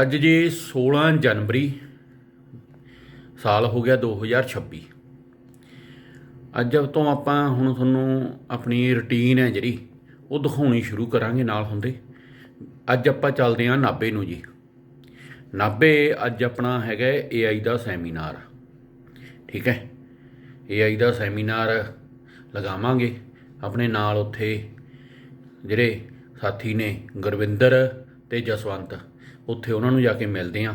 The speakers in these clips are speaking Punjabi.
ਅੱਜ ਜੀ 16 ਜਨਵਰੀ ਸਾਲ ਹੋ ਗਿਆ 2026 ਅੱਜ ਤੋਂ ਆਪਾਂ ਹੁਣ ਤੁਹਾਨੂੰ ਆਪਣੀ ਰੁਟੀਨ ਹੈ ਜਿਹੜੀ, ਉਹ ਦਿਖਾਉਣੀ ਸ਼ੁਰੂ ਕਰਾਂਗੇ ਨਾਲ ਹੁੰਦੇ। ਅੱਜ ਆਪਾਂ ਚੱਲਦੇ ਹਾਂ ਨਾਬੇ ਨੂੰ ਜੀ। ਨਾਬੇ ਅੱਜ ਆਪਣਾ ਹੈਗਾ AI ਦਾ ਸੈਮੀਨਾਰ। ਠੀਕ ਹੈ? AI ਦਾ ਸੈਮੀਨਾਰ ਲਗਾਵਾਂਗੇ। ਆਪਣੇ ਨਾਲ ਉੱਥੇ ਜਿਹੜੇ ਸਾਥੀ ਨੇ ਗੁਰਵਿੰਦਰ ਤੇ ਜਸਵੰਤ। ਉੱਥੇ ਉਹਨਾਂ ਨੂੰ ਜਾ ਕੇ ਮਿਲਦੇ ਆਂ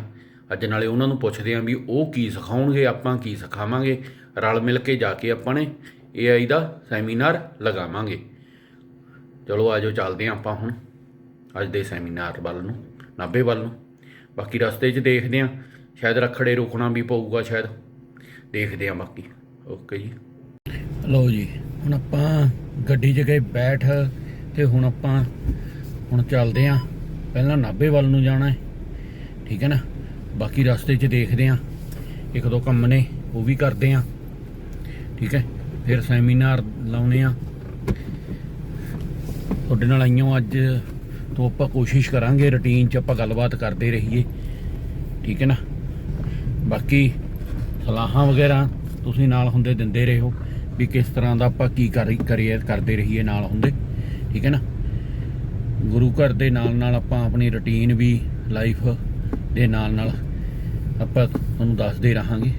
ਅੱਜ ਨਾਲੇ ਉਹਨਾਂ ਨੂੰ ਪੁੱਛਦੇ ਆਂ ਵੀ ਉਹ ਕੀ ਸਿਖਾਉਣਗੇ, ਆਪਾਂ ਕੀ ਸਿਖਾਵਾਂਗੇ। ਰਲ ਮਿਲ ਕੇ ਜਾ ਕੇ ਆਪਾਂ ਨੇ AI ਦਾ ਸੈਮੀਨਾਰ ਲਗਾਵਾਂਗੇ। ਚਲੋ ਆਜੋ ਚੱਲਦੇ ਆਂ ਆਪਾਂ ਹੁਣ ਅੱਜ ਦੇ ਸੈਮੀਨਾਰ ਵੱਲ ਨੂੰ, ਨਾਭੇ ਵੱਲ ਨੂੰ। ਬਾਕੀ ਰਸਤੇ 'ਚ ਦੇਖਦੇ ਆਂ ਸ਼ਾਇਦ ਰਖੜੇ ਰੋਕਣਾ ਵੀ ਪਊਗਾ ਸ਼ਾਇਦ। ਦੇਖਦੇ ਆਂ ਬਾਕੀ। ਓਕੇ ਜੀ। ਲਓ ਜੀ, ਹੁਣ ਆਪਾਂ ਗੱਡੀ 'ਚ ਗਏ ਬੈਠ ਤੇ ਹੁਣ ਆਪਾਂ ਹੁਣ ਚੱਲਦੇ ਆਂ ਪਹਿਲਾਂ ਨਾਭੇ ਵੱਲ ਨੂੰ ਜਾਣਾ ਹੈ। ਠੀਕ ਹੈ ਨਾ? ਬਾਕੀ ਰਸਤੇ 'ਚ ਦੇਖਦੇ ਆਂ ਇੱਕ ਦੋ ਕੰਮ ਨੇ, ਉਹ ਵੀ ਕਰਦੇ ਆਂ ਠੀਕ ਹੈ? ਫਿਰ ਸੈਮੀਨਾਰ ਲਾਉਣੇ ਆ ਤੁਹਾਡੇ ਨਾਲ ਆਈਆਂ ਅੱਜ ਤੋਂ ਆਪਾਂ ਕੋਸ਼ਿਸ਼ ਕਰਾਂਗੇ ਰੁਟੀਨ 'ਚ ਆਪਾਂ ਗੱਲਬਾਤ ਕਰਦੇ ਰਹੀਏ। ਠੀਕ ਹੈ ਨਾ? ਬਾਕੀ ਸਲਾਹਾਂ ਵਗੈਰਾ ਤੁਸੀਂ ਨਾਲ ਹੁੰਦੇ ਦਿੰਦੇ ਰਹੋ ਵੀ ਕਿਸ ਤਰ੍ਹਾਂ ਦਾ ਆਪਾਂ ਕੀ ਕਰੀਏ, ਕਰਦੇ ਰਹੀਏ ਨਾਲ ਹੁੰਦੇ। ਠੀਕ ਹੈ ਨਾ? ਗੁਰੂ ਘਰ ਦੇ ਨਾਲ ਨਾਲ ਆਪਾਂ ਆਪਣੀ ਰੁਟੀਨ ਵੀ ਲਾਈਫ ਦੇ ਨਾਲ ਨਾਲ ਆਪਾਂ ਤੁਹਾਨੂੰ ਦੱਸਦੇ ਰਹਾਂਗੇ।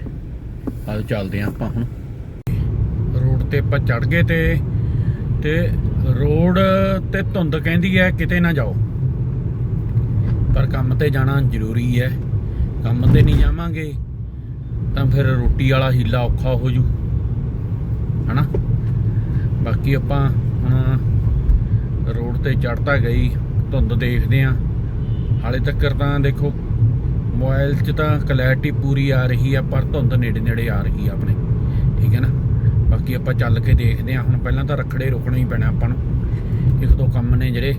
ਆਜੋ ਚੱਲਦੇ ਆਂ ਆਪਾਂ ਹੁਣ। ਰੋਡ ਤੇ ਆਪਾਂ ਚੜ ਗਏ ਤੇ ਤੇ ਰੋਡ ਤੇ ਧੁੰਦ ਕਹਿੰਦੀ ਹੈ, ਕਿਤੇ ਨਾ ਜਾਓ। ਪਰ ਕੰਮ ਤੇ ਜਾਣਾ ਜ਼ਰੂਰੀ ਹੈ। ਕੰਮ ਤੇ ਨਹੀਂ ਜਾਵਾਂਗੇ, ਤਾਂ ਫਿਰ ਰੋਟੀ ਵਾਲਾ ਹੀਲਾ ਔਖਾ ਹੋ ਜੂ। ਹਨਾ? ਬਾਕੀ ਆਪਾਂ ਹੁਣ ਰੋਡ ਤੇ ਚੜਤਾ ਗਈ, ਧੁੰਦ ਦੇਖਦੇ ਆਂ ਹਾਲੇ ਤੱਕ ਤਾਂ ਦੇਖੋ, ਮੋਬਾਈਲ 'ਚ ਤਾਂ ਕਲੈਰਿਟੀ ਪੂਰੀ ਆ ਰਹੀ ਆ, ਪਰ ਧੁੰਦ ਨੇੜੇ ਨੇੜੇ ਆ ਰਹੀ ਆ ਆਪਣੇ। ਠੀਕ ਹੈ ਨਾ? ਬਾਕੀ ਆਪਾਂ ਚੱਲ ਕੇ ਦੇਖਦੇ ਆਂ ਹੁਣ ਪਹਿਲਾਂ ਤਾਂ ਰਖੜੇ ਰੁਕਣਾ ਹੀ ਪੈਣਾ ਆਪਾਂ ਨੂੰ। ਇੱਕ ਦੋ ਕੰਮ ਨੇ ਜਿਹੜੇ।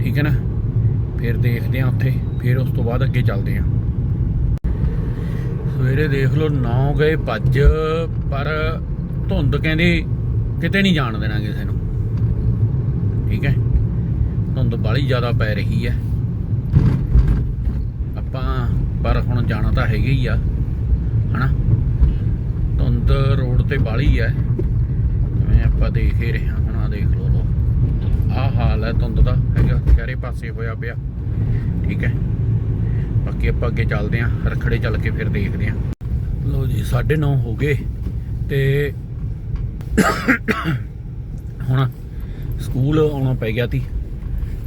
ਠੀਕ ਹੈ ਨਾ? ਫਿਰ ਦੇਖਦੇ ਆਂ ਉੱਥੇ। ਫਿਰ ਉਸ ਤੋਂ ਬਾਅਦ ਅੱਗੇ ਚੱਲਦੇ ਆਂ ਸਵੇਰੇ ਦੇਖ ਲਓ 9 ਗਏ ਭੱਜ। ਪਰ ਧੁੰਦ ਕਹਿੰਦੇ ਕਿਤੇ ਨਹੀਂ ਜਾਣ ਦੇਣਾ ਕਿਸੇ ਨੂੰ। ਠੀਕ ਹੈ? ਧੁੰਦ ਬਾਲੀ ਜ਼ਿਆਦਾ ਪੈ ਰਹੀ ਹੈ। ਆਪਾਂ, ਪਰ ਹੁਣ ਜਾਣਾ ਤਾਂ ਹੈਗਾ ਹੀ ਆ, ਹਨਾ? ਧੁੰਦ ਰੋਡ ਤੇ ਬਾਲੀ ਹੈ। ਜਿਵੇਂ ਆਪਾਂ ਦੇਖ ਹੀ ਰਹੇ ਹਾਂ, ਹੁਣ ਆ ਦੇਖ ਲਓ ਲੋ ਆਹ ਹਾਲ ਹੈ ਧੁੰਦ ਦਾ, ਹੈਗਾ, ਚਾਰੇ ਪਾਸੇ ਹੋਇਆ ਪਿਆ, ਠੀਕ ਹੈ? ਬਾਕੀ ਆਪਾਂ ਅੱਗੇ ਚੱਲਦੇ ਆਂ ਰਖੜੇ ਚੱਲ ਕੇ ਫਿਰ ਦੇਖਦੇ ਆਂ ਲੋ ਜੀ 9:30 ਹੋ ਗਏ ਤੇ ਹੁਣ ਸਕੂਲ ਆਉਣਾ ਪੈ ਗਿਆ ਤੀ।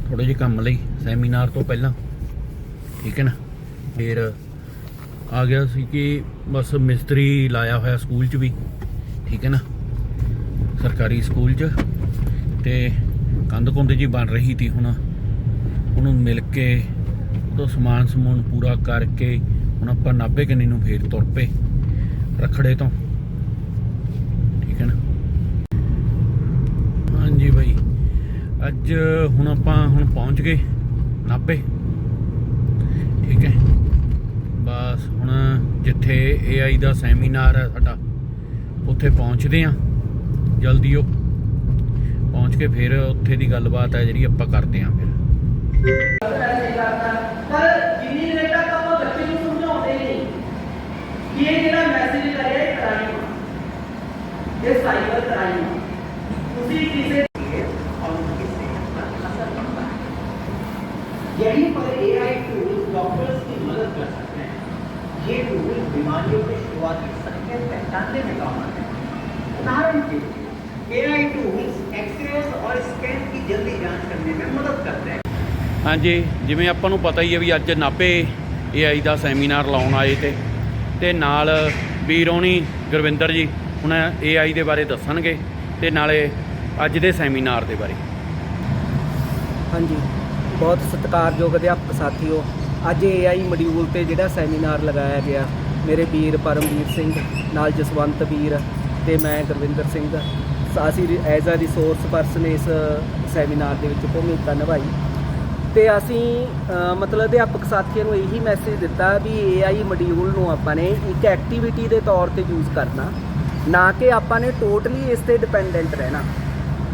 ਥੋੜੇ ਜਿਹੇ ਕੰਮ ਲਈ, ਸੈਮੀਨਾਰ ਤੋਂ ਪਹਿਲਾਂ। ਠੀਕ ਹੈ ਨਾ? ਫਿਰ ਆ ਗਿਆ ਸੀ ਕਿ ਬਸ ਮਿਸਤਰੀ ਲਾਇਆ ਹੋਇਆ ਸਕੂਲ 'ਚ ਵੀ। ਠੀਕ ਹੈ ਨਾ? ਸਰਕਾਰੀ ਸਕੂਲ 'ਚ। ਤੇ ਕੰਧ ਕੁੰਦ ਜੀ ਬਣ ਰਹੀ ਤੀ ਹੁਣ। ਉਹਨੂੰ ਮਿਲ ਕੇ ਉਹ ਸਮਾਨ ਸਮੂਨ ਪੂਰਾ ਕਰਕੇ ਹੁਣ ਆਪਾਂ ਨਾਭੇ ਕੰਨੀ ਨੂੰ ਫੇਰ ਤੁਰ ਪਏ, ਰਖੜੇ ਤੋਂ। ਠੀਕ ਹੈ ਨਾ ਹਾਂਜੀ ਬਾਈ ਅੱਜ ਹੁਣ ਆਪਾਂ ਹੁਣ ਪਹੁੰਚ ਗਏ ਨਾਭੇ। ਠੀਕ ਹੈ। ਬਸ ਹੁਣ ਜਿੱਥੇ AI ਦਾ ਸੈਮੀਨਾਰ ਹੈ ਸਾਡਾ, ਉੱਥੇ ਪਹੁੰਚਦੇ ਆ ਜਲਦੀ ਉਹ ਪਹੁੰਚ ਕੇ ਫਿਰ ਉੱਥੇ ਦੀ ਗੱਲਬਾਤ ਹੈ ਜਿਹੜੀ ਆਪਾਂ ਕਰਦੇ ਆ ਫਿਰ। ਪਰ ਜਿੰਨੀ ਦੇਰ ਤੱਕ ਬੱਚੇ ਨੂੰ ਸਮਝਾਉਂਦੇ ਨਹੀਂ ਇਹ ਜਿਹੜਾ ਮੈਸੇਜ ਕਰਿਆ ਇਹ ਕਰਾਈ ਇਹ ਸਾਈਬਰ ਕਰਾਈ ਤੁਸੀਂ ਕਿਸੇ ये टूल बीमारियों के शुरुआती संकेत पहचानने में काम आते हैं उदाहरण के लिए एआई टूल्स एक्सरेज और स्कैन की जल्दी जांच करने में मदद करते हैं ਹਾਂਜੀ ਜਿਵੇਂ ਆਪਾਂ ਨੂੰ ਪਤਾ ਹੀ ਹੈ ਵੀ ਅੱਜ ਨਾਭੇ AI ਦਾ ਸੈਮੀਨਾਰ ਲਾਉਣ ਆਏ ਤੇ ਤੇ ਨਾਲ ਵੀਰੋਣੀ ਗੁਰਵਿੰਦਰ ਜੀ ਹੁਣ AI ਦੇ ਬਾਰੇ ਦੱਸਣਗੇ ਤੇ ਨਾਲੇ ਅੱਜ ਦੇ ਸੈਮੀਨਾਰ ਦੇ ਬਾਰੇ ਹਾਂਜੀ ਬਹੁਤ ਸਤਿਕਾਰਯੋਗ ਅਧਿਆਪਕ ਸਾਥੀਓ ਅੱਜ AI ਮੋਡਿਊਲ ਤੇ ਜਿਹੜਾ ਸੈਮੀਨਾਰ ਲਗਾਇਆ ਗਿਆ, ਮੇਰੇ ਵੀਰ ਪਰਮਵੀਰ ਸਿੰਘ, ਨਾਲ ਜਸਵੰਤ ਵੀਰ ਤੇ ਮੈਂ ਗੁਰਵਿੰਦਰ ਸਿੰਘ। ਸ- ਅਸੀਂ ਐਜ਼ ਅ ਰਿਸੋਰਸ ਪਰਸਨ ਇਸ ਸੈਮੀਨਾਰ ਦੇ ਵਿੱਚ ਭੂਮਿਕਾ ਨਿਭਾਈ। ਤੇ ਅਸੀਂ ਮਤਲਬ ਅਧਿਆਪਕ ਸਾਥੀਆਂ ਨੂੰ ਇਹੀ ਮੈਸੇਜ ਦਿੱਤਾ ਵੀ AI ਮੋਡਿਊਲ ਨੂੰ ਆਪਾਂ ਨੇ ਇੱਕ ਐਕਟੀਵਿਟੀ ਦੇ ਤੌਰ ਤੇ ਯੂਜ਼ ਕਰਨਾ, ਨਾ ਕਿ ਆਪਾਂ ਨੇ ਟੋਟਲੀ ਇਸ ਤੇ ਡਿਪੈਂਡੈਂਟ ਰਹਿਣਾ।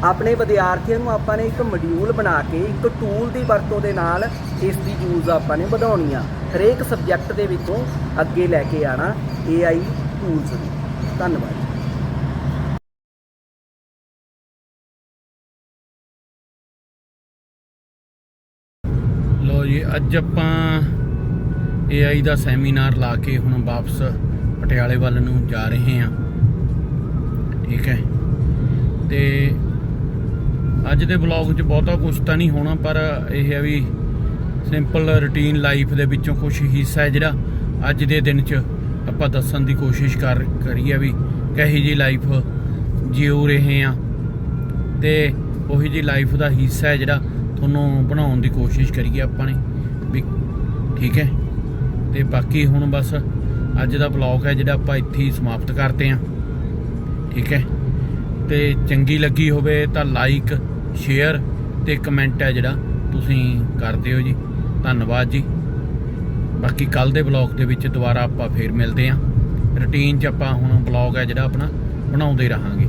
ਆਪਣੇ ਵਿਦਿਆਰਥੀਆਂ ਨੂੰ ਆਪਾਂ ਨੇ ਇੱਕ ਮੋਡਿਊਲ ਬਣਾ ਕੇ, ਇੱਕ ਟੂਲ ਦੀ ਵਰਤੋਂ ਦੇ ਨਾਲ ਇਸ ਦੀ ਯੂਜ਼ ਆਪਾਂ ਨੇ ਵਧਾਉਣੀ ਆ। ਹਰੇਕ ਸਬਜੈਕਟ ਦੇ ਵਿੱਚੋਂ ਅੱਗੇ ਲੈ ਕੇ ਆਣਾ AI ਟੂਲਸ ਨੂੰ। ਧੰਨਵਾਦ। ਲੋ ਜੀ, ਅੱਜ ਆਪਾਂ AI ਦਾ ਸੈਮੀਨਾਰ ਲਾ ਕੇ ਹੁਣ ਵਾਪਸ ਪਟਿਆਲੇ ਵੱਲ ਨੂੰ ਜਾ ਰਹੇ ਹਾਂ। ਠੀਕ ਹੈ। ਤੇ ਅੱਜ ਦੇ ਵਲੌਗ 'ਚ ਬਹੁਤਾ ਕੁਝ ਤਾਂ ਨਹੀਂ ਹੋਣਾ, ਪਰ ਇਹ ਹੈ ਵੀ ਸਿੰਪਲ ਰੁਟੀਨ ਲਾਈਫ ਦੇ ਵਿੱਚੋਂ ਕੁਝ ਹਿੱਸਾ ਹੈ ਜਿਹੜਾ ਅੱਜ ਦੇ ਦਿਨ 'ਚ ਆਪਾਂ ਦੱਸਣ ਦੀ ਕੋਸ਼ਿਸ਼ ਕਰ ਕਰੀਏ ਵੀ ਕਹੀ ਜੀ ਲਾਈਫ ਜਿਉ ਰਹੇ ਆ ਤੇ ਉਹੀ ਜੀ ਲਾਈਫ ਦਾ ਹਿੱਸਾ ਹੈ ਜਿਹੜਾ ਤੁਹਾਨੂੰ ਬਣਾਉਣ ਦੀ ਕੋਸ਼ਿਸ਼ ਕਰੀਏ ਆਪਾਂ ਨੇ ਵੀ, ਠੀਕ ਹੈ? ਤੇ ਬਾਕੀ ਹੁਣ ਬਸ ਅੱਜ ਦਾ ਵਲੌਗ ਹੈ ਜਿਹੜਾ ਆਪਾਂ ਇੱਥੇ ਹੀ ਸਮਾਪਤ ਕਰਦੇ ਹਾਂ। ਠੀਕ ਹੈ? ਤੇ ਚੰਗੀ ਲੱਗੀ ਹੋਵੇ ਤਾਂ ਲਾਈਕ ਸ਼ੇਅਰ ਤੇ ਕਮੈਂਟ ਹੈ ਜਿਹੜਾ ਤੁਸੀਂ ਕਰ ਦਿਓ ਜੀ। ਧੰਨਵਾਦ ਜੀ। ਬਾਕੀ ਕੱਲ ਦੇ ਵਲੌਗ ਦੇ ਵਿੱਚ ਦੁਬਾਰਾ ਆਪਾਂ ਫੇਰ ਮਿਲਦੇ ਹਾਂ। ਰੁਟੀਨ 'ਚ ਆਪਾਂ ਹੁਣ ਵਲੌਗ ਹੈ ਜਿਹੜਾ ਆਪਣਾ ਬਣਾਉਂਦੇ ਰਹਾਂਗੇ।